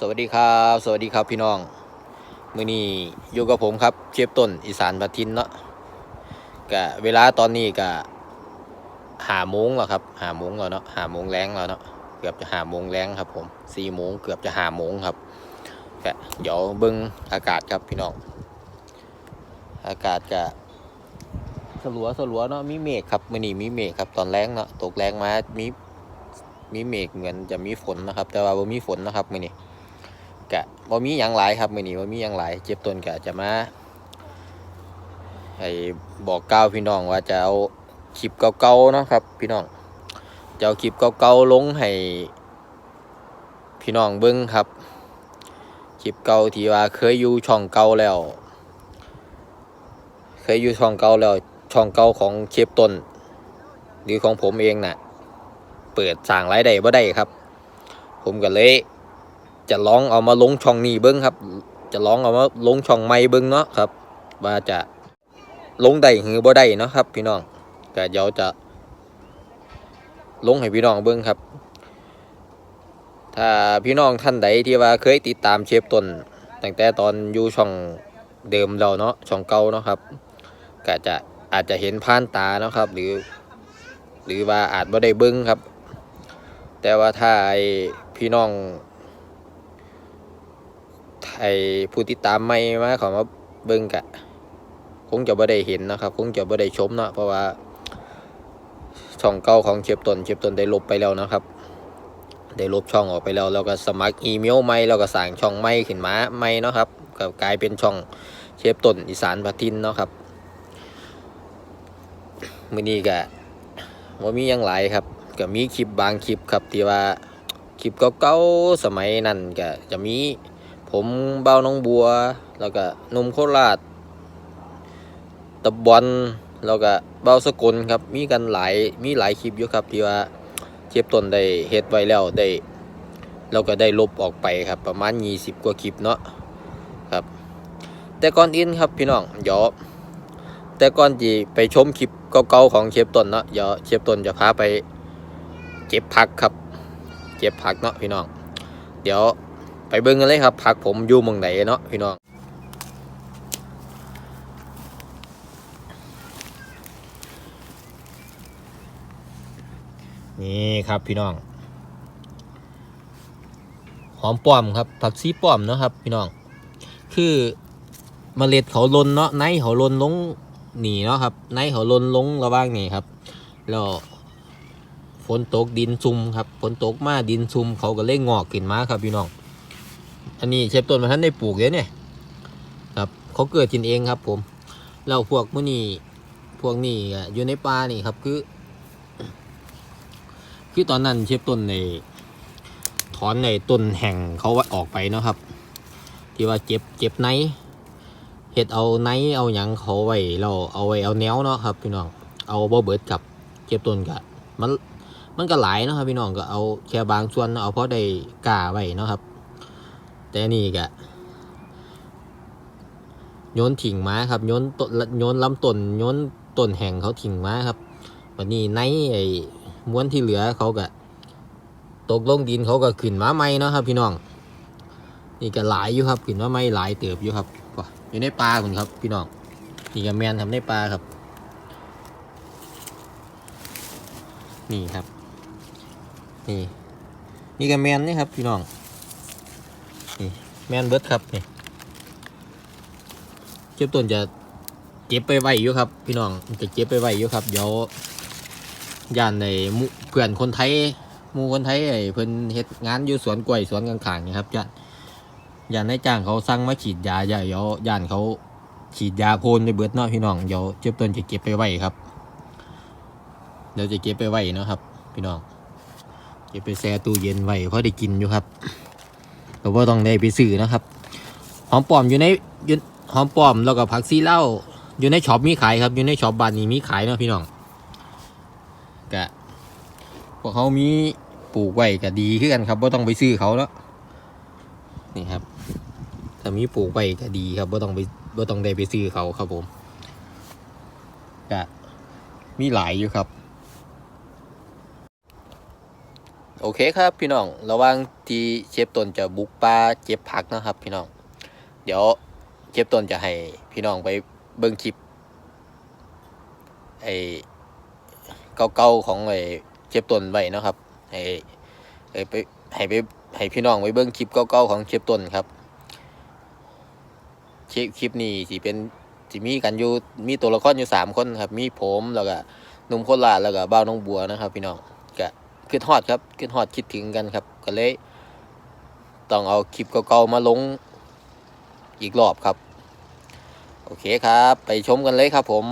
สวัสดีครับ สวัสดีครับพี่น้อง มือนี้อยู่กับผมครับเชฟต้นอีสานพัทินเนาะกะเวลาตอนนี้กะหาโมงแล้วครับหาโมงแล้วเนาะหาโมงแรงแล้วเนาะเกือบจะหาโมงแรงครับผมสี่โมงเกือบจะหาโมงครับกะเดี๋ยวเบิ้งอากาศครับพี่น้อง อากาศกะสลัวสลัวเนาะมีเมฆครับมือนี้มีเมฆครับตอนแรงเนาะตกแรงมามีมีเมฆเหมือนจะมีฝนนะครับ แต่ว่าบ่มีฝนนะครับมือนี้ กะบ่มีหยังหลายครับมื้อนี้บ่มีหยังหลายเจ็บต้นกะจะมาให้บอกกล่าวพี่น้องว่าจะเอาคลิปเก่าๆเนาะครับ พี่น้องจะเอาคลิปเก่าๆลงให้พี่น้องเบิ่งครับคลิปเก่าที่ว่าเคยอยู่ช่องเก่าแล้ว เคยอยู่ช่องเก่าแล้วช่องเก่าของเชฟต้นหรือของผมเองน่ะ เปิดสร้างรายได้บ่ได้ครับ ผมก็เลย จะลองเอามาลงช่องนี้เบิ้งครับ จะลองเอามาลงช่องใหม่เบิ้งเนาะครับ ว่าจะลงได้หรือบ่ได้เนาะครับ พี่น้องก็เดี๋ยวจะลงให้พี่น้องเบิ้งครับ ถ้าพี่น้องท่านใดที่ว่าเคยติดตามเชฟตนตั้งแต่ตอนอยู่ช่องเดิมเราเนาะช่องเก่าเนาะครับก็จะอาจจะเห็นผ่านตาเนาะครับ หรือ หรือว่าอาจบ่ได้เบิ้งครับ แต่ว่าถ้าไอ้พี่น้อง ไอ้ผู้ติดตามไม่มาเขอมาเบิ่งกะ คงจะบ่ได้เห็นนะครับ คงจะบ่ได้ชมเนาะเพราะว่าช่องเก่าของเชฟตนเชฟตนได้ลบไปแล้วนะครับ ได้ลบช่องออกไปแล้วแล้วก็สมัครอีเมลใหม่แล้วก็สั่งช่องใหม่ขึ้นมาใหม่เนาะครับก็กลายเป็นช่องเชฟตนอีสานพัทินเนาะครับมือนี้ก็บ่มียังหลายครับก็มีคลิปบางคลิปครับที่ว่าคลิปเก่าๆสมัยนั้นก็จะมี ผมเบ้าน้องบัว แล้วก็นุ่มโคราชตะบอลแล้วก็เบ้าสกลครับ มีกันหลาย มีหลายคลิปอยู่ครับที่ว่าเชฟต้นได้เฮ็ดไว้แล้วได้เราก็ได้ลบออกไปครับ ประมาณ 20 กว่าคลิปเนาะครับ แต่ก่อนอื่นครับพี่น้องเดี๋ยวแต่ก่อนที่ไปชมคลิปเก่าๆของเชฟต้นเนาะเดี๋ยวเชฟต้นจะพาไปเก็บผักครับ เก็บผักเนาะพี่น้อง เดี๋ยว ไปเบิ่งกันเลยครับผักผมอยู่เมืองไหนเนาะพี่น้องนี่ครับพี่น้องหอมป้อมครับ ผักซีป้อมเนาะครับ พี่น้อง คือเมล็ดเขาลนเนาะในเขาลนลงหนีเนาะครับในเขาลนลงระว่างนี่ครับแล้วฝนตกดินซุ่มครับฝนตกมาดินซุ่มเขาก็เลยงอกขึ้นมาครับพี่น้อง อันนี้เชฟต้นมาท่านได้ปลูกเลยเนี่ยครับเขาเกิดกินเองครับ ผมแล้วพวกมื่อนี้พวกนี้อยู่ในป่านี่ครับคือ คือตอนนั้นเชฟต้นในถอนในต้นแห่งเขาออกไปเนาะครับ ที่ว่าเจ็บเจ็บไนเห็ดเอาไนเอาหยังเขาไว้เราเอาไว้เอาแนวเนาะครับพี่น้องเอาบ่เบิดกับเจ็บต้นก็มันมันก็หลายเนาะครับพี่น้องก็เอาแค่บางส่วนเอาเพราะได้กาไว้เนาะครับ แต่นี่กะโยนถิ่งม้าครับโยนต้นโยนลำต้นโยนต้นแห่งเขาถิ่งม้าครับวันนี้ในไอ้ม้วนที่เหลือเขาก็ตกลงดินเขาก็ขึ้นมาใหม่เนาะครับ พี่น้อง นี่ก็หลายอยู่ครับขึ้นมาใหม่หลายเติบอยู่ครับว่ะอยู่ในป่าคุณครับ พี่น้องนี่ก็แมนทำในป่าครับ นี่ครับ นี่นี่ก็แมนนี่ครับ พี่น้อง แมนเบิร์ดครับนี่เก็บต้นจะเก็บไปไว้อยู่ครับ พี่น้องจะเก็บไปไว้อยู่ครับเดี๋ยวย่านในมูเพื่อนคนไทยมูคนไทยไอ้เพิ่นเฮ็ดงานอยู่สวนกล้วยสวนกลางๆนี่ครับย่านย่านนายจ้างเขาสั่งมาฉีดยาอย่าเดี๋ยวย่านเขาฉีดยาโพนในเบิดเนาะพี่น้องเดี๋ยวเจ็บต้นจะเก็บไปไว้ครับเดี๋ยวจะเก็บไปไว้เนาะครับ พี่น้องเก็บไปแช่ตู้เย็นไว้เพราะได้กินอยู่ครับ ก็บ่ต้องได้ไปซื้อนะครับ หอมปลอมอยู่ในยหอมปลอมแล้วก็ผักซีเหล้าอยู่ในช็อปมีขายครับ อยู่ในช็อปบ้านนี้มีขายเนาะพี่น้องกะพวกเขามีปลูกไว้ก็ดีขึ้นกันครับบ่ต้องไปซื้อเขาแล้วนี่ครับถ้ามีปลูกไว้ก็ดีครับบ่ต้องไปบ่ต้องได้ไปซื้อเขาครับผมกะมีหลายอยู่ครับ โอเคครับพี่น้อง ระว่างที่เชฟตนจะบุกป่าเก็บผักนะครับ พี่น้อง เดี๋ยวเชฟตนจะให้พี่น้องไปเบิ่งคลิปไอ้เก่าๆของไอ้เชฟตนไว้นะครับให้ให้ไปให้ไปให้พี่น้องไปเบิ่งคลิปเก่าๆของเชฟตนครับคลิปคลิปนี้สิเป็นสิมีกันอยู่มีตัวละครอยู่สามคนครับ มีผมแล้วก็นุ่มโคราแล้วก็บ้าน้องบัวนะครับ พี่น้อง คิดฮอดครับคิดฮอดคิดถึงกันครับ ก็เลยต้องเอาคลิปเก่าๆมาลงอีกรอบครับ โอเคครับ ไปชมกันเลยครับผม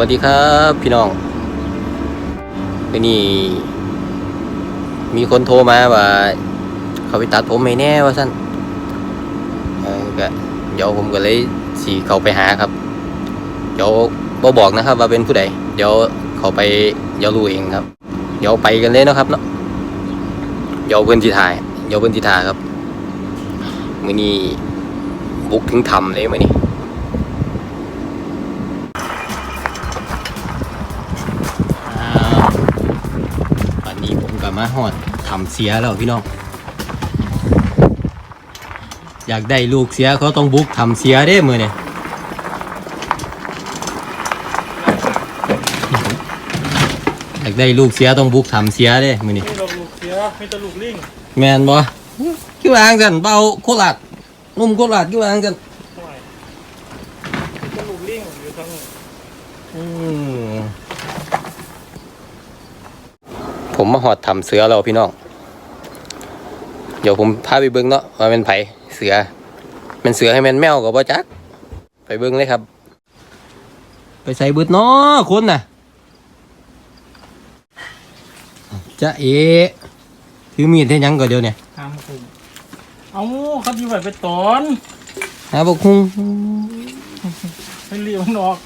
วัสดีครับพี่น้องวันนี้มีคนโทรมาว่า เขาไปตัดผมไม่แน่ว่าสั้นเออก็เดี๋ยวผมก็เลยสีเขาไปหาครับ เดี๋ยวบ่บอกนะครับ ว่าเป็นผู้ใดเดี๋ยวเขาไปเดี๋ยวรู้เองครับ เดี๋ยวไปกันเลยนะครับเนาะเดี๋ยวเพื่อนที่ถ่ายเดี๋ยวเพื่อนที่ถ่ายครับมือนี้บุกถึงทำเลยมือนี้ มกับมาหอดทำเสียแล้วพี่น้อง อยากได้ลูกเสียเขาต้องบุกทำเสียเด้มือเนี่ยอยากได้ลูกเสียต้องบุกทำเสียเด้มือนี่ไม่ลงลูกเสียไม่ตะลูกลิงแมนบ่คิดว่าอังกันเบาโคราชนุ่มโคราชคิดว่าอังกัน ห่วยไม่ตะลูกลิงอยู่ทั้ง อืมผ มมาหอดทำเสือแล้วพี่น้อง เดี๋ยวผมพาไปเบิ้งเนาะว่าเป็นไผเสือเป็นเสือให้แมนแมวกับบ่จัก ไปเบิ้งเลยครับ ไปใส่เบิดเนาะคุณน่ะจะเอถือมีดให้หยังก่อนเดียวเนี่ยทางคุมเอาเขาดีไว้ไปตอนหาบกคุงให้เลี้ยวมันออก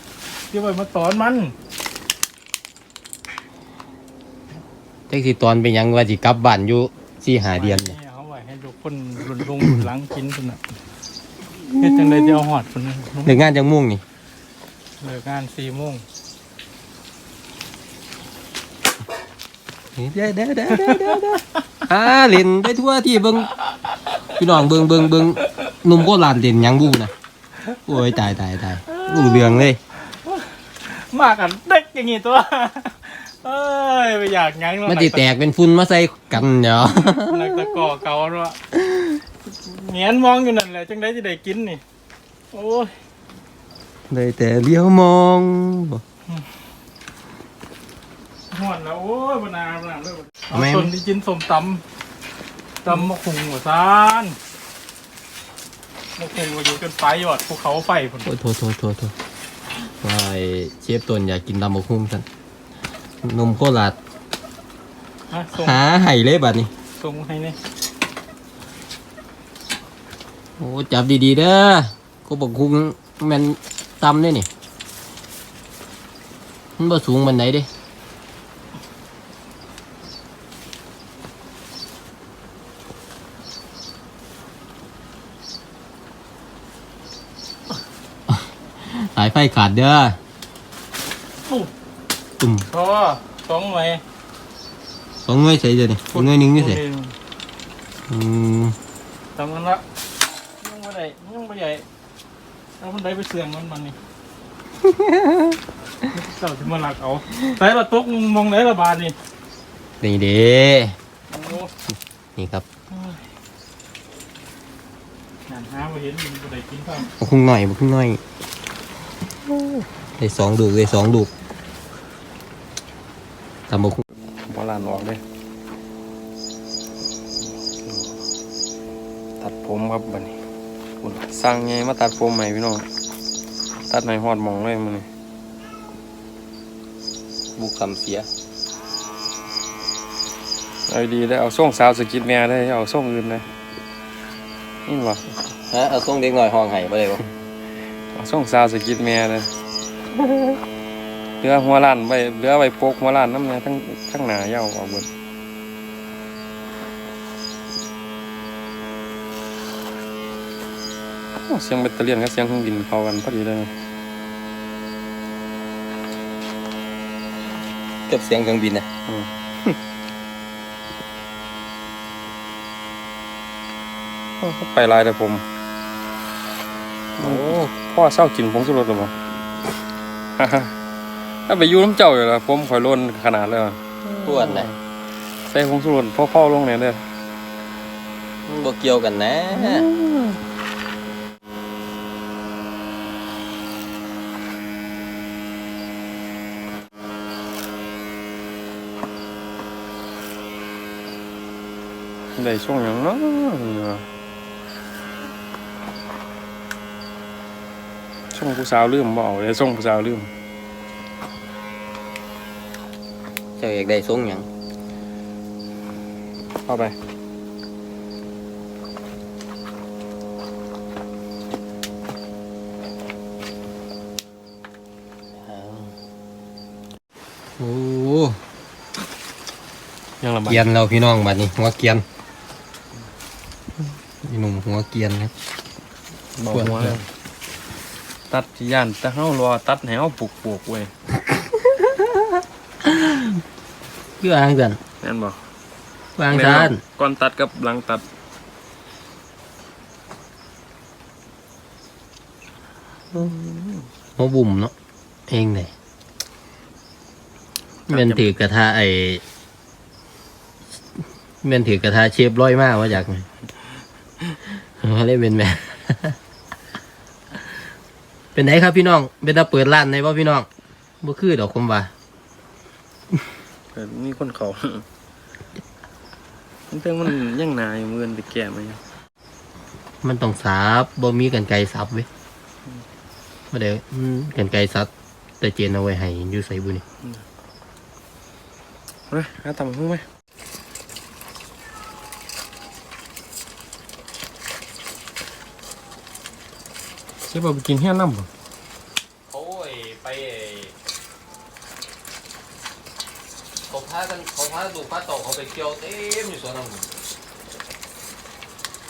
ดีไว้มาตอนมัน จักสิตอนเป็นหยังว่าสิกลับบ้านอยู่สี่หาเดือนเนี่ยนี่เขาไว้ให้ลูกคนหลุนลงหลังกินคนน่ะเฮ็ดจังไดจะเอาหอดคนนั้นเลิกงานจังม่วงนี่เลิกงานสี่โมงเด้อเด้อเด้อเด้อเด้อเด้ออ่าเล่นไปทั่วที่เบิ่งพี่น้องเบิ่งเบิ่งเบิ่งหนุ่มโคราชเล่นหยังบูนะโอ้ยตายตายตายรู้เรื่องเลย มากกันเด็กอย่างงี้ตัว เอ้ยไม่อยากหยังหรอกมันสิแตกเป็นฝุ่นมาใส่กันเดี๋ยวนักตะก่อเก่าเนาะเหงียนมองอยู่นั่นแหละจังไดจะได้กินนี่ โอ้ยได้แต่เลี้ยวมองหวนแล้วโอ้ยบนนาบนนาเลยเอาส่วนที่กินสมตำตำมะขุงหัวซานมะขุงก็อยู่กันไฟยอดภูเขาไฟผลโอ้ยโทษโทษโทษโทษว่าไอ้เชฟตนอยากกินตำบักหุ่งซั่นห นุ่มโคราชฮะส่งหาให้เลยบัดนี้ ส่งให้เนี่ยโอ้จับดีๆเด้อก็บักหุ่งแมันตำเด้นี่มันบ่สูงมันไหนเด้สายไฟขาดเด้อปุ๊บ ตุ่มพอสองไว้สองเงยใส่เดี๋ยวนี้เงยหนึ่งนี่ใส่อืมทำกันละยังไม่ได้ยังไม่ใหญ่เอาคนใดไปเสื่อมมันมันนี่เจ้าที่มาหลักเอาใส่ละตกมองไหนละบาทนี่นี่เด้โอ้โหนี่ครับงานหาไปเห็นมันบ่ได้กินข้าวบักคุ้งหน่อยบักคุ้งหน่อยได้สองลูกได้สองลูก ทำบักคุ้งบอลานออกเลยตัดผมครับบัดนี้พุ่นสั่งไงมาตัดผมใหม่พี่น้อง ตัดในหอดหมองเลยมันนี่บุกคำเสียเอาดีได้เอาส่งสาวสกิดแม่ได้เอาส่งอื่นได้นี่บ่ฮะเอาส่งเด็กหน่อยห้องไห้ไปเลยวะเอาส่งสาวสกิดแม่เลย เหลือหัวล้านไว้เหลือไว้โปกหัวล้านน้ำเนี่ยทั้งทั้งหน้าเย้าออกเบิดโอ้เสียงแบตเตอรี่กับเสียงเครื่องบินเข้ากันพอดีเลยเก็บเสียงเครื่องบินนะไปลายแต่ผมโอ้พ่อเศร้ากินผงสุรสหรือเปล่า ถ้าไปอยูน้ำเจ้าอยู่แล้วผมข่อยล้นขนาดเลยว่ะปวดนะใส่ผงสุรสพ่อเข้าลงเนี่ยเด้อมันบ่เกี่ยวกันนะได้ช่วงอย่างเนาะช่วงผู้สาวลืมบ่เอาเลยช่วงผู้สาวลืม เจ้าอยากได้ส่งหยังเข้าไป โอ้ยังระบาดเกียนเราพี่น้องบัดนี้หัวเกียนอีหนุ่มหัวเกียนครับ บอกหัวเลยตัดที่ย่านแต่เฮารอตัดให้เฮาปลูกปลูกๆเว้ย เพื่ออ้างกันแม่นบ่วางซานก่อนตัดกับหลังตัด หัวบุ่มเนาะเองเลยเมนถือกระทะไอเมนถือกระทะเชฟร้อยมากว่าจากไหนเขาเล่นเป็นแม่เป็นไหนครับพี่น้องเป็นตาเปิดร้านในว่าพี่น้องบ่คือดอกคมว่า เกิดมีคนเขามันเพิ่งมันยังหนาอยู่มืออนไปแก่มาอยู่มันต้องสับบ่มีกันไกรสับเว้ยบ่ได้อืมกันไกรสับแต่เจนเอาไว้ให้อยู่ใส่บุนี่เฮ้ยหาตำหุ้งไหมเชฟเอาไปกินเฮี้ยนน้ำบ่ เขาไปเขา พากันเขาพาดูพาต่อเขาไปเที่ยวเต็มอยู่สวนองุ่น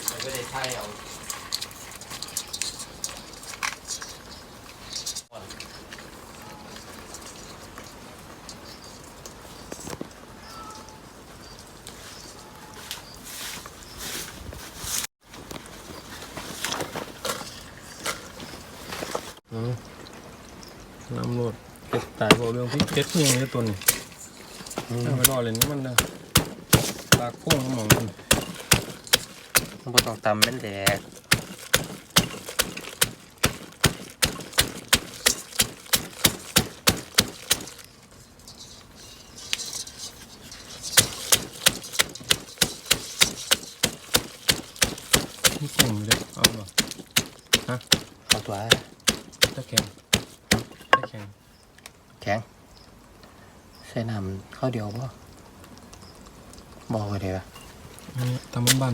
มันก็ได้ใช่เอาน้ำรดเป็ดตายบอกเรื่องพี่เป็ดเฮี้ยงตัวนี้ เอาไปรอเลยนี่มันนะปลาโค้งน้ำหมองมันบ่ต้องตำแม่นแดกนี่โค้งอยู่เลยเอาบ่เอาตัวตะแคงตะแคงแข็ง ใส่น้ำข้าวเดียวบ่บอกไว้เดี๋ยวอันนี้ตำบ้านบ้าน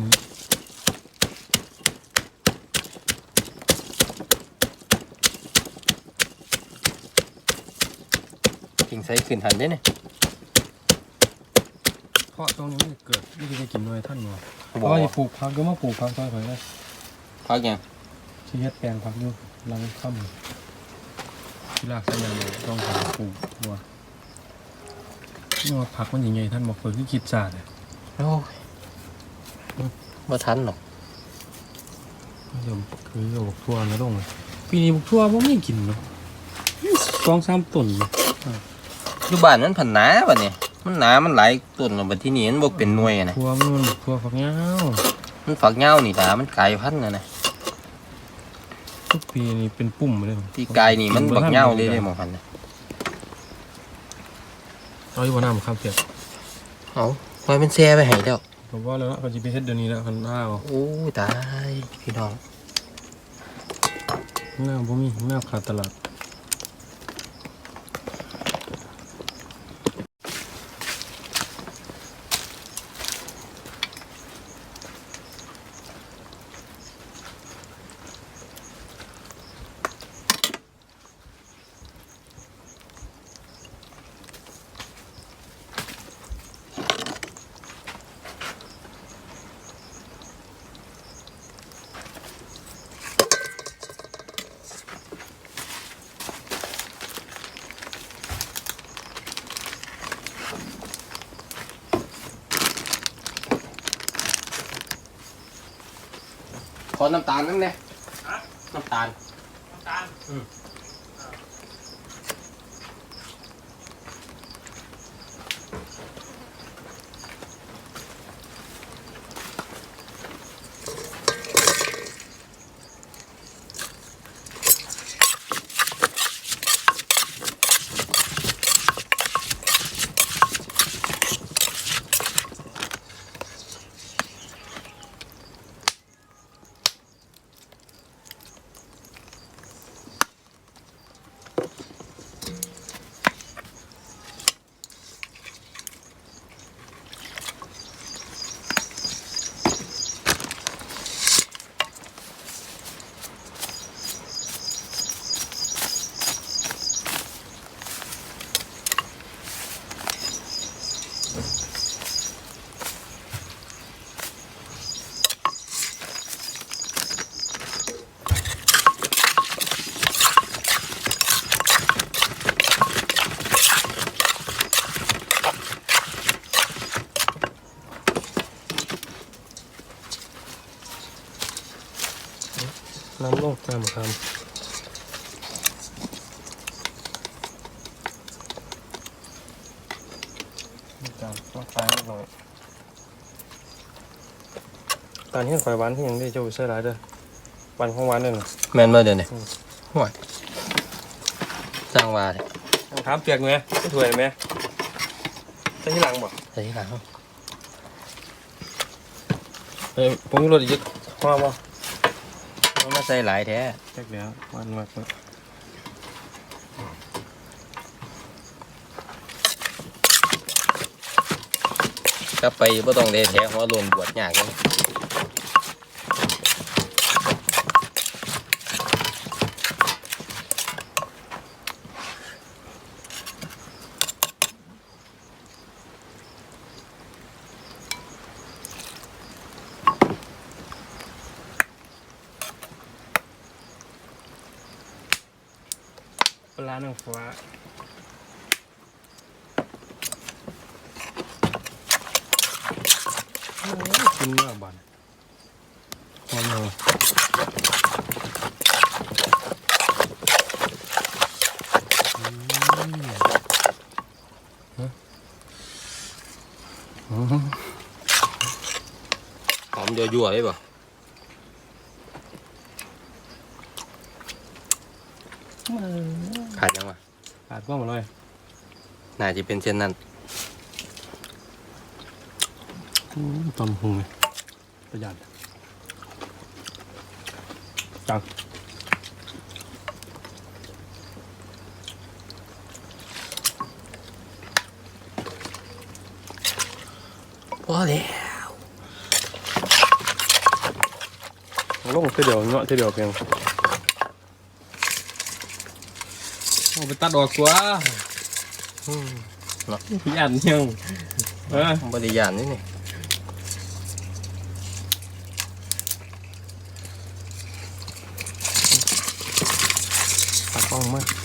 ๆกิ่งใส่ขึ้นหันได้เนี่ยเพราะตรงนี้มันเกิดไม่ได้กินด้วยท่านบ่เพบอราะกว่าจะปลูกพักก็มาปลูกพักซอยข่อยเลยพักยังที่เฮ็ดแปลงพักอยู่หลังค่ำที่ลากสัญญาณต้องหาปลูกบัว นี่ว่าพักมันใหญ่ๆท่านบอกเปิดที่คิดศาสตร์เลยโอ้ยบ่ทันหรอกเดี๋ยวคือเดี๋ยวบอกทั่วนะลงเลยปีนี้บอกทั่วผมไม่กินเนาะสองสามต้นเนาะอยู่บ้านมันผันหนาบัดนี้มันหนา มันหลายต้นแล้วบัดที่นี่มันบ่เป็นหน่วยอะนะทั่วมันมันบอกทั่วฝักเงามันฝักยาวนี่ล่ะมันกลายพันธุ์น่ะนะทุกปีนี่เป็นปุ่มเลยที่กายนี่มันบักยาวเลยเด้หมองพันน่ะ เอาอยู่บนน้ำข้ามเปียกเอาไว้มันแช่ไว้ให้แล้วผมว่าแล้วเขาจะไปเฮ็ดเดี๋ยวนี้แล้วคันหน้าเอาโอ้ยตายพี่น้องหน้าบ่มีหน้าขาดตลาด ขอน้ำตาลนั่นแน่ฮะน้ำตาลน้ำตาลอืม น้ำลงน้ำคำจานต้องตายหน่อยตอนนี้ข่อยหวานที่ยังได้เจ้าใส่หลายเด้อหวานของหวานเนี่ยนะแม่นบ่เดี๋ยวนี้ห่วยสร้างวาเลยถามเปียกไหมไม่ถวยไหมใส่ที่หลังบ่ใส่ที่หลังเฮ้ยผมมีรถอีกว่าบ่ มันมาใส่หลายแท้แจ็คแล้วหวานมากเลยกลับไปบ่ต้องได้แท้หัวโลนบวชยากเลย ปลาหนังฟ้าโอ้ยกินมากบันหอมเลยอืม หอมเดียวยั่วเลยบ่ขาดยังวะ ขาดก็หมดเลย น่าจะเป็นเช่นนั้นอืมตำหุงเลยประหยัดจังพอแล้วลงเท่เดียวเนาะเท่เดียวเพียงเอาไปตัดออกตัว พี่อันเที่ยงเออบริยานนี่นี่ตากล้องมาจ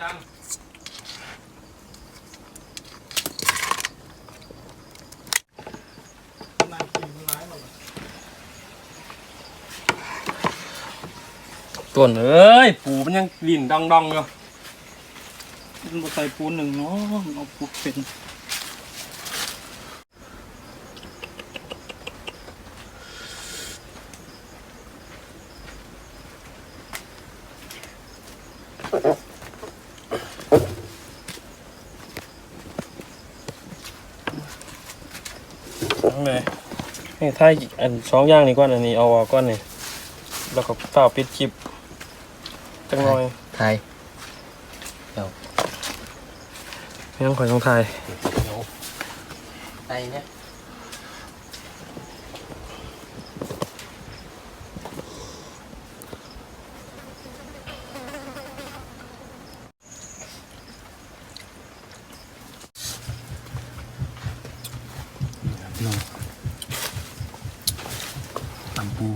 จังนั่งต้นเอ้ยปูมันยังลิ่นดังๆอยู่มันใส่ปูนหนึ่งเนาะเอาปูเป็น นี่ถ้าอันสองอย่างนี้ก่อนอันนี้เอาออกก่อนนี่แล้วก็ฝ้าวปิดคลิปจังหน่อยไทยไม่ต้องคอยต้องถ่ายไทยเนี่ย พี่น้องตำปู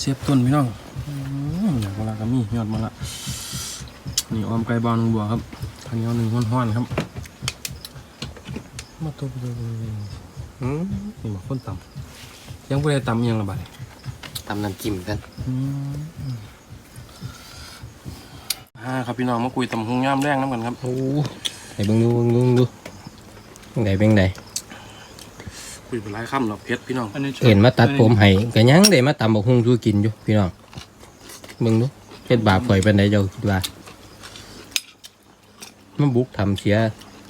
ปลาร้าเชฟต้นพี่น้องอืมอยากปลาร้าก็มียอดมาละนี่ออมไก่บอลบัวครับทางนี้เอาหนึ่งห้อนๆครับ มาตัวเดียวอืมนี่มาคนต่ำยังไม่ได้ต่ำยังละบาดนี้ทำน้ำจิ้มกันอ่าครับพี่น้องมาคุยต่ำหงย่ามแรงน้ำกันครับโอ้ไหนเบิ่งดูเบิ่งดูเบิ่งดูเป็นไงเป็น คุยเป็นไรค่ำหรอกเพชรพี่น้องอันนี้เห็นมาตัดผมให้ก็ยังได้มาตำบักฮุงสู้กินอยู่พี่น้องเบิ่งดูเฮ็ดบาปข่อยเป็นไดเจ้าคิดว่ามันบุกทำเสีย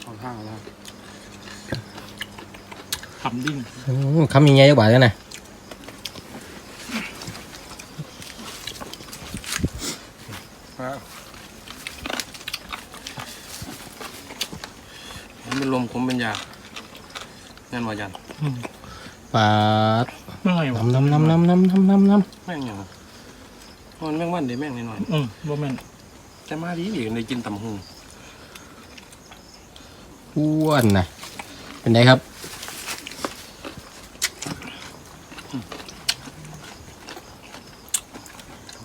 เอาท่าแล้วทำดิ้งโอ้คำยังไงจักบาทกันนะ มันเป็นลมผมเป็นยาแน่นว่ายัน ปาดเมื่อไงวะน้ำน้ำน้ำน้ำน้ำน้ำน้ำแม่งอย่างมันแม่งวันเดี๋ยวแม่งนิดหน่อยอืมบ่แม่นแต่มาดีดีในกินตำหงอ้วนนะเป็นไงครับ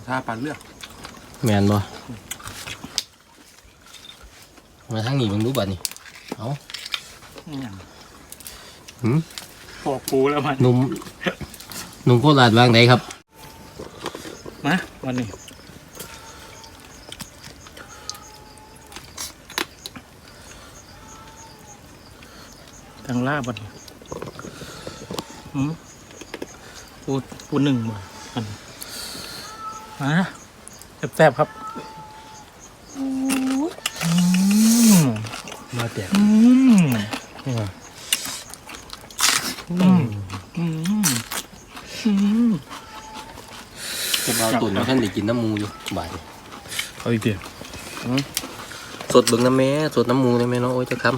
ท่าปลาเลือกแมนบ่มาทางนี้เบิ่งดูบัดนี้เอานี่หยังหืม ปอกปูแล้วมันหนุ่มหนุ่มโคราชวางไหนครับนะวันนี้ทางล่าบัดนี้อืมปูปูหนึ่งบ่อันมาแซ่บๆครับอืมมาแตกอืม นี่ว่า อืมอืมอืม จะเอาตุ่นมาท่านได้กินน้ำมูอยู่บาดนี้เอาอีกเดียวสดเบิ่งน้ำแม่สดน้ำมูได้ไหมเนาะโอ้ยจะคำ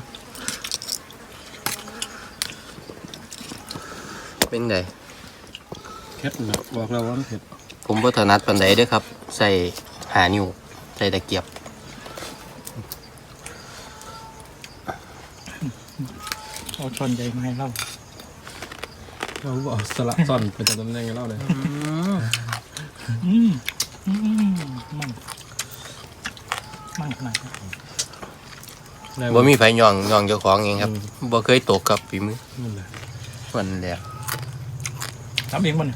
เป็นไงเพชรนะบอกแล้วว่ามันเผ็ดผมบ่ถนัดปานใดเด้อครับ ใส่หานิ้วใส่ตะเกียบเอาช้อนใหญ่มาให้เรา เราเอาสละซ่อนไปจำตำแหน่งให้เราเลยอืมอืมมันมันขนาดนั้นบ่มีไฟย่องย่องเจ้าของเองครับบ่เคยตกกับฝีมือนั่นแหละวันแหละทำเองมัน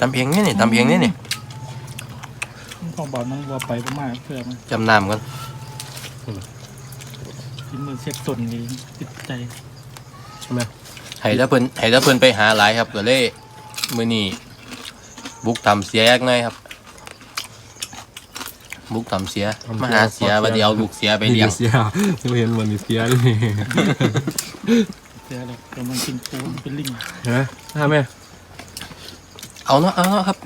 ตำเพียงนี่นี่ตำเพียงนี่นี่พอบอกน้องวัวไปประมาณเพื่อมันจำนำกันกินมือเช็คส่วนนี้ติดใจใช่ไหม ให้ถ้าเพิ่นให้ถ้าเพิ่นไปหาหลายครับก็เลยมื้อนี้บุกทำเสียยักหน่อยครับ บุกทำเสียมาหาเสียว่าเดี๋ยวเอาลูกเสียไปเลี้ยง เสียจะเห็นมันมีเสียเลยเสียเลยกำลังกินปูเป็นลิงเห็นไหมท่าแม่เอาเนาะเอาเนาะครับ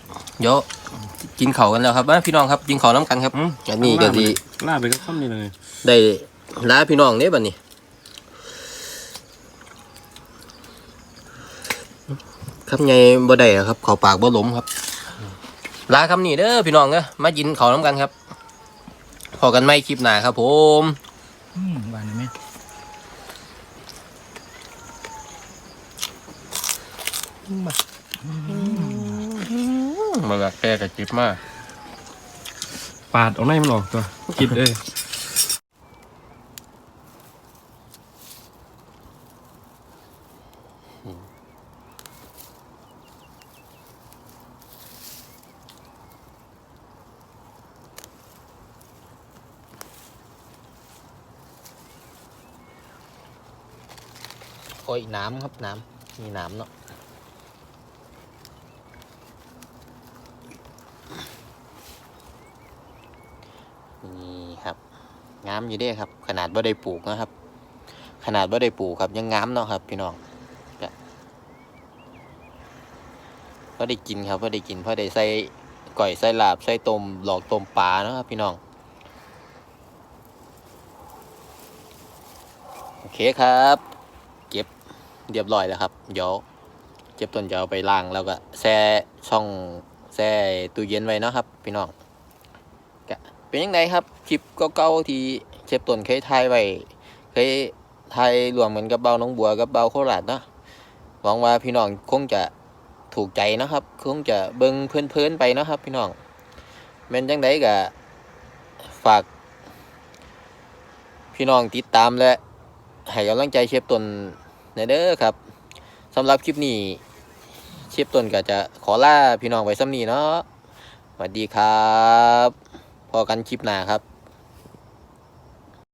เดี๋ยวกินข้าวกันแล้วครับมาพี่น้องครับกินข้าวน้ำกันครับอันนี้ก็สิลาไปก็ค่ำนี่เลยได้ลาพี่น้องเด้บัดนี้ คำไงบ่ได้อะครับ เขาปากบ่หลมครับลาคำนี้เด้อพี่น้องเด้อมากินข้าวน้ำกันครับพอกันไม่คลิปหน้าครับ ผมอืมหวานไหมมาแบบแกกับจิ๊บมากปาดเอาในมันออกตัวคิดเลย อยน้ำครับน้ำมีน้ำเนาะนี่ครับงามอยู่เด้ครับ ขนาดบ่ได้ปลูกนะครับ ขนาดบ่ได้ปลูกครับยังงามเนาะครับ พี่น้องก็ได้กินครับพอได้กินเพอได้ใส่ก่อยใส่ลาบใส่ต้มหลอกต้มปลาเนาะครับพี่น้องโอเคครับ เรียบร้อยแล้วครับเดี๋ยวเก็บต้นจะเอาไปล้างแล้วก็แช่ช่องแช่ตู้เย็นไว้นะครับ พี่น้องก็เป็นยังไงครับคลิปเก่าๆที่เชฟต้นเคยถ่ายไว้เคยถ่ายรวมเหมือนกับเบาน้องบัวกับเบาโคราชเนาะหวังว่าพี่น้องคงจะถูกใจนะครับ คงจะเบิ่งเพลินๆไปนะครับ พี่น้องแม่นจังไดก็ฝาก พี่น้องติดตามและให้กำลังใจเชฟตน ในเด้อครับสำหรับคลิปนี้เชฟตนก็จะขอลาพี่น้องไว้ซ้ำนี้เนาะสวัสดีครับ พอกันคลิปหน้าครับ